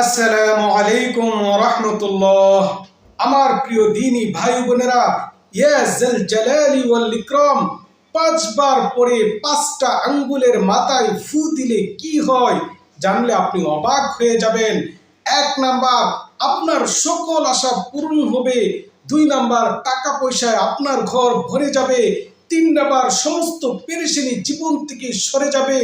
আসসালামু আলাইকুম রহমতুল্লাহ। আমার প্রিয় দিনী ভাই বোনেরা ইয়াজাল জালালি ওয়াল ইকরাম, পাঁচবার পরে পাঁচটা আঙ্গুলের মাথায় ফু দিলে কি হয় জানলে আপনি অবাক হয়ে যাবেন। এক নাম্বার, আপনার সকল আশা পূরণ হবে। দুই নাম্বার, টাকা পয়সায় আপনার ঘর ভরে যাবে। তিন নাম্বার, সমস্ত পেরেশানি জীবন থেকে সরে যাবে।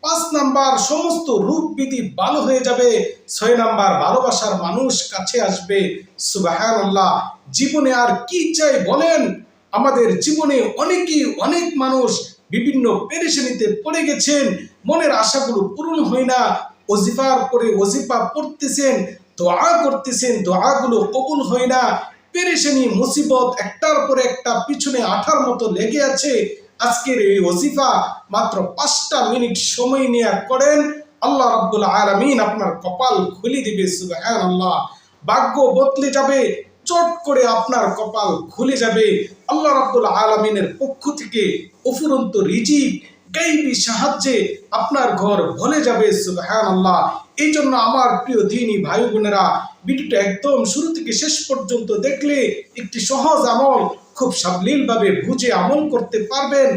পাঁচ নাম্বার, সমস্ত রূপ বিধি ভালো হয়ে যাবে। ছয় নাম্বার, ভালোবাসার মানুষ কাছে আসবে। সুবাহান্লাহ জীবনে আর কি চাই বলেন? আমাদের জীবনে অনেকেই অনেক মানুষ বিভিন্ন পেরেশানিতে পড়ে গেছেন। মনের আশাগুলো পূরণ হয় না। অজিফার পরে ওজিফা পড়তেছেন, দোয়া করতেছেন, দোয়াগুলো কবুল হয় না। পেরেশানি, মুসিবত একটার পর একটা, পিছনে আঠার মতো লেগে আছে। আজকের এই ওজিফা মাত্র পাঁচটা মিনিট সময় নিয়ে করেন, আল্লাহ রাব্বুল আলামিন আপনার কপাল খুলে দিবে, সুবহানাল্লাহ। ভাগ্য বদলে যাবে, চট করে আপনার কপাল খুলে যাবে। আল্লাহ রাব্বুল আলামিনের পক্ষ থেকে অফুরন্ত রিজিক, গাইবি সাহায্যে আপনার ঘর ভরে যাবে, সুবহানাল্লাহ। এই জন্য আমার প্রিয় দিনী ভাই বোনেরা ভিডিওটা একদম শুরু থেকে শেষ পর্যন্ত দেখলে একটি সহজ আমল খুব সাবলীলভাবে বুঝে আমল করতে পারবেন।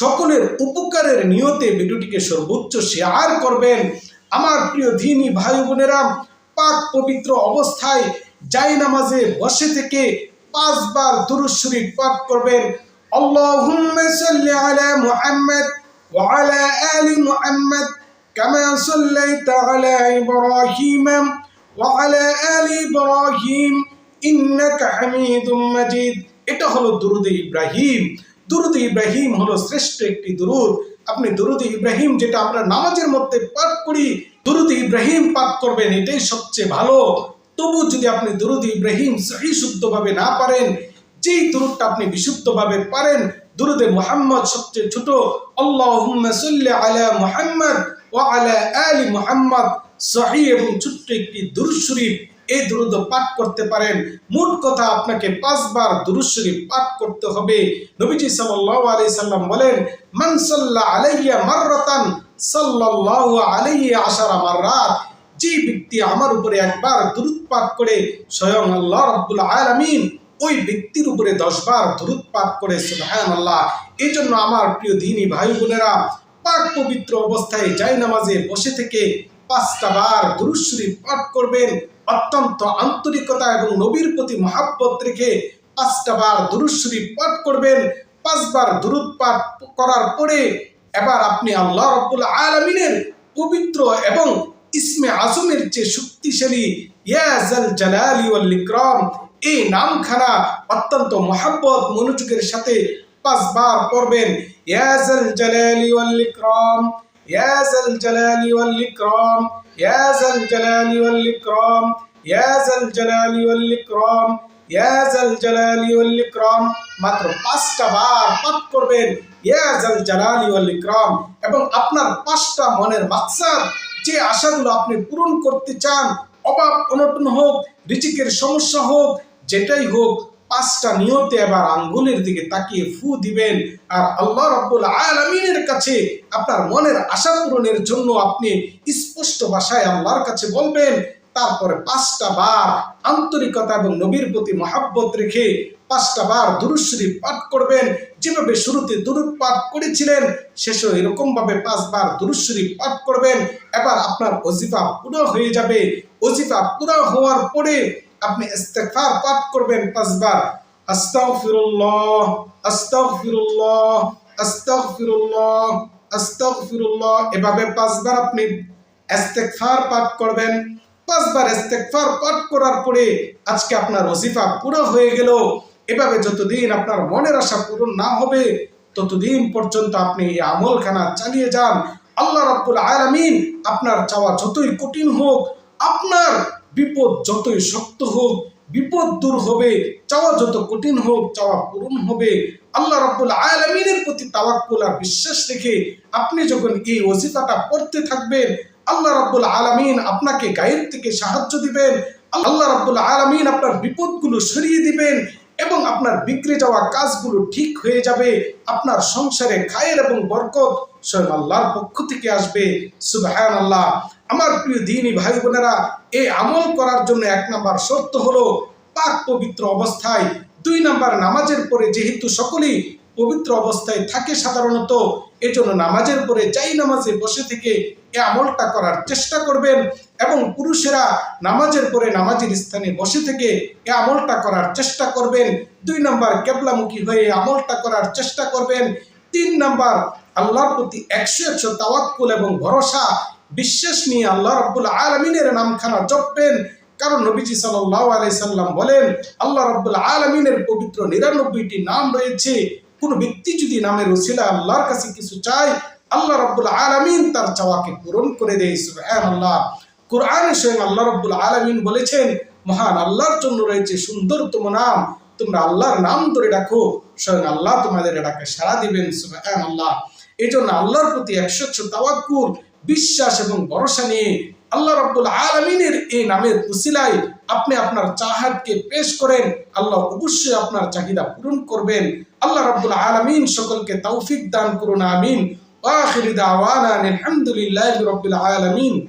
সকলের উপকারের নিয়তে ভিডিওটিকে সর্বোচ্চ শেয়ার করবেন। আমার প্রিয় দিনী ভাই বোনেরা, পাক পবিত্র অবস্থায় যাই নামাজে বসে থেকে পাঁচবার দুরুদ শরীফ পাঠ করবেন। আল্লাহুম্মা সাল্লি আলা মুহাম্মদ ওয়া আলা আলি মুহাম্মদ কামা সাল্লাইতা আলা ইব্রাহিম ওয়া আলা আলি ইব্রাহিম ইন্নাকা হামিদুম মাজিদ। এটা হলো দুরুদ ইব্রাহিম। দুরুদ ইব্রাহিম হলো শ্রেষ্ঠ একটি দুরুদ। আপনি দুরুদ ইব্রাহিম যেটা আমরা নামাজের মধ্যে পাঠ করি, দুরুদ ইব্রাহিম পাঠ করবেন, এটাই সবচেয়ে ভালো। তবু যদি আপনি দুরুদ ইব্রাহিম সহি শুদ্ধভাবে না পারেন, যেই দুরুদটা আপনি বিশুদ্ধভাবে পারেন, দুরুদে মুহাম্মদ সবচেয়ে ছোট সাল্লি আলা মুহাম্মদ ওয়া আলা আলি মুহাম্মদ, সহি এবং ছোট্ট একটি দুরুদ শরীফ। এই দুরুদ পাঠ করতে পারেন। মোট কথা আপনাকে পাঁচবার দুরুদ শরীফ পাঠ করতে হবে। নবীজি সাল্লাল্লাহু আলাইহি সাল্লাম বলেন, মান সাল্লা আলাইয়া মাররাতান, সাল্লাল্লাহু আলাইহি আশারা মাররাত। যে ব্যক্তি আমার উপরে একবার দুরুদ পাঠ করে, স্বয়ং আল্লাহ রাব্বুল আলামিন ওই ব্যক্তির উপরে দশবার দুরুদ পাঠ করে, সুবহানাল্লাহ। এই জন্য আমার প্রিয় দিনী ভাই বোনেরা, পাক পবিত্র অবস্থায় যাই নামাজে বসে থেকে পাঁচটা বার দুরুদ শরীফ পাঠ করবেন। অত্যন্ত আন্তরিকতা এবং নবীর প্রতি মহাব্বত রেখে পাঁচটা বার শরীফ পাঠ করবেন, পাঁচবার দুরুদ পাঠ করার পরে এবার আপনি আল্লাহ রব্বুল আলমিনের পবিত্র এবং ইসমে আজমের যে শক্তিশালী ইয়াজাল জালালি ওয়াল এই নামখানা অত্যন্ত মহাব্বত, মনোযোগের সাথে পাঁচবার পড়বেন। ইয়াজাল জালালি ওয়াল ইয়াজাল জালালি ওয়াল ইয়াজাল জালালি ওয়াল ইকরাম ইয়াজাল জালালি ওয়াল ইকরাম ইয়াজাল জালালি ওয়াল ইকরাম মাত্র পাঁচটা বার পাঠ করবেন। ইয়াজাল জালালি ওয়াল ইকরাম এবং আপনার পাঁচটা মনের মাকসাদ যে আশাগুলো আপনি পূরণ করতে চান অভাব অনটন হোক রিচিকের সমস্যা হোক, যেটাই হোক পাঁচটা নিয়তে এবার আঙ্গুলের দিকে তাকিয়ে ফু দিবেন। আর আল্লাহ রাব্বুল আলামিনের কাছে আপনার মনের আশা পূরণের জন্য আপনি স্পষ্ট ভাষায় আল্লাহর কাছে বলবেন। তারপরে পাঁচটা বার আন্তরিকতা এবং নবীর প্রতি মহাব্বত রেখে পাঁচটা বার দুরুদ শরীফ পাঠ করবেন। যেভাবে শুরুতে দুরুদ পাঠ করেছিলেন, শেষে এরকম ভাবে পাঁচবার দুরুদ শরীফ পাঠ করবেন। এবার আপনার ওজিফা পুরো হয়ে যাবে। ওজিফা পুরো হওয়ার পরে আপনি ইস্তেগফার পাঠ করবেন পাঁচবার। আস্তাগফিরুল্লাহ আস্তাগফিরুল্লাহ আস্তাগফিরুল্লাহ আস্তাগফিরুল্লাহ। এভাবে পাঁচবার আপনি ইস্তেগফার পাঠ করবেন। পাঁচবার ইস্তেগফার পাঠ করার পরে আজকে আপনার ওজিফা পুরো হয়ে গেল। এভাবে যতদিন আপনার মনের আশা পূরণ না হবে, ততদিন পর্যন্ত আপনি এই আমলখানা চালিয়ে যান। আল্লাহ রাব্বুল আলামিন আপনার চাওয়া যতই কঠিন হোক, আপনার বিপদ যতই শক্ত হোক, বিপদ দূর হবে, চাওয়া যত কঠিন হোক, চাওয়া পূরণ হবে। আল্লাহ রাব্বুল আলামিনের প্রতি তাওয়াক্কুল আর বিশ্বাস রেখে আপনি যখন এই ওজিফাটা পড়তে থাকবেন, আল্লাহ রাব্বুল আলামিন আপনাকে গায়ের থেকে সাহায্য দিবেন। আল্লাহ রাব্বুল আলামিন আপনার বিপদগুলো সরিয়ে দিবেন এবং আপনার বিগড়ে যাওয়া কাজগুলো ঠিক হয়ে যাবে। আপনার সংসারে খায়ের এবং বরকত স্বয়ং আল্লাহর পক্ষ থেকে আসবে। সুবহান আল্লাহ আমার প্রিয় দিনী ভাই বোনেরা, এই আমল করার জন্য এক নাম্বার সত্য হলো পাক পবিত্র অবস্থায়, দুই নাম্বার নামাজের পরে যেহেতু সকলেই পবিত্র অবস্থায় থাকে সাধারণত, এজন্য নামাজের পরে যাই নামাজে বসে থেকে এ আমলটা করার চেষ্টা করবেন এবং পুরুষেরা নামাজের পরে নামাজের স্থানে বসে থেকে এ আমলটা করার চেষ্টা করবেন। দুই নাম্বার কেবলামুখী হয়ে আমলটা করার চেষ্টা করবেন। তিন নাম্বার আল্লাহর প্রতি একশো একশো তাওয়াক্কুল এবং ভরসা বিশ্বাস নিয়ে আল্লাহ রব্বুল আলমিনের নামখানা জপবেন। কারণ নবীজি সাল্লাহ আলাইসাল্লাম বলেন, আল্লাহ রব্বুল আলমিনের পবিত্র নিরানব্বইটি নাম রয়েছে। কোনো ব্যক্তি যদি নামের ওসিলা আল্লাহর কাছে কিছু চায়, আল্লাহ রব্বুল আলমিন তার চাওয়াকে পূরণ করে দেয় সুবহান আল্লাহ কোরআনে স্বয়ং আল্লাহ রব্বুল আলমিন বলেছেন, মহান আল্লাহর জন্য রয়েছে সুন্দরতম নাম। তোমরা আল্লাহর নাম ধরে ডাকো, স্বয়ং আল্লাহ তোমাদের এটাকে সারা দিবেন সুবহান আল্লাহ এই জন্য আল্লাহর প্রতি একশো তাওয়াক্কুল বিশ্বাস এবং ভরসা নিয়ে আল্লাহ রব্বুল আলমিনের এই নামের উসিলায় আপনি আপনার চাহাদকে পেশ করেন। আল্লাহ অবশ্যই আপনার চাহিদা পূরণ করবেন। আল্লাহ রব্বুল আলমিন সকলকে তৌফিক দান করুন, আমিন। ওয়াখির দাওয়ানা আলহামদুলিল্লাহ রব্বুল আলামিন।